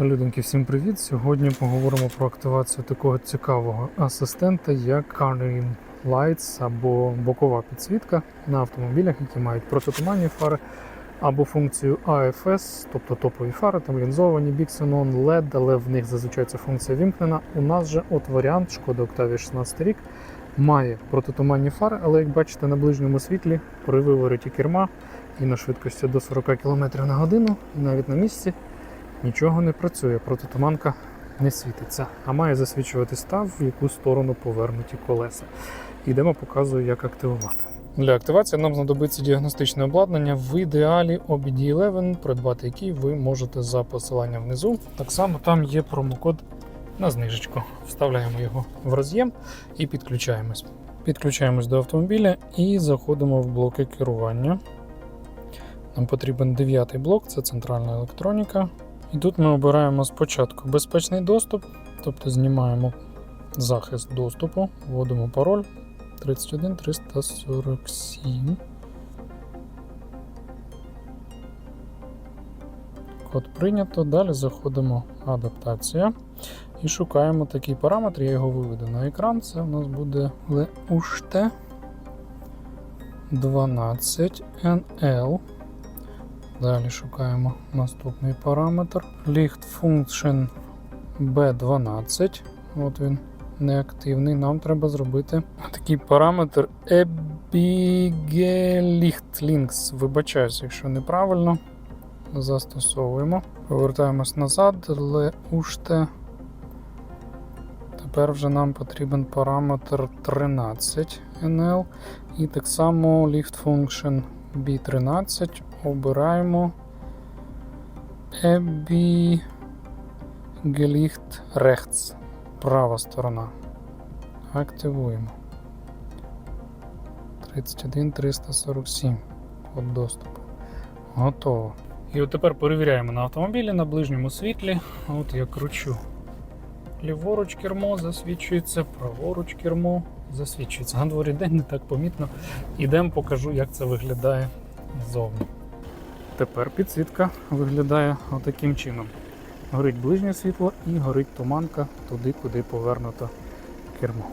Люденьки, всім привіт! Сьогодні поговоримо про активацію такого цікавого асистента, як Cornering Lights або бокова підсвітка на автомобілях, які мають протитуманні фари, або функцію AFS, тобто топові фари, там лінзовані, Bixenon, LED, але в них зазвичай ця функція вімкнена. У нас же от варіант Шкода Octavia 16 рік має протитуманні фари, але як бачите на ближньому світлі при вивороті керма і на швидкості до 40 км на годину, і навіть на місці нічого не працює, протитуманка не світиться, а має засвічувати став, в яку сторону повернуті колеса. Йдемо, показую, як активувати. Для активації нам знадобиться діагностичне обладнання в ідеалі OBD11, придбати який ви можете за посиланням внизу. Так само там є промокод на знижечку. Вставляємо його в роз'єм і підключаємось. Підключаємось до автомобіля і заходимо в блоки керування. Нам потрібен дев'ятий блок, це центральна електроніка. І тут ми обираємо спочатку безпечний доступ, тобто знімаємо захист доступу, вводимо пароль 31347. Код прийнято. Далі заходимо адаптація і шукаємо такий параметр. Я його виведу на екран. Це у нас буде LEUST 12NL. Далі шукаємо наступний параметр. Licht Function B12. От він неактивний. Нам треба зробити такий параметр Ebigelicht Links. Вибачаюсь, якщо неправильно. Застосовуємо. Повертаємось назад, Леуште. Тепер вже нам потрібен параметр 13 NL. І так само Lift Function B13 обираємо Ebby Gelicht Rechts. Права сторона. Активуємо. 31347. Код доступу. Готово. І от тепер перевіряємо на автомобілі на ближньому світлі. От я кручу. Ліворуч кермо засвічується, праворуч кермо засвічується. На дворі день не так помітно. Ідемо, покажу, як це виглядає ззовні. Тепер підсвітка виглядає отаким чином. Горить ближнє світло і горить туманка туди, куди повернуто кермо.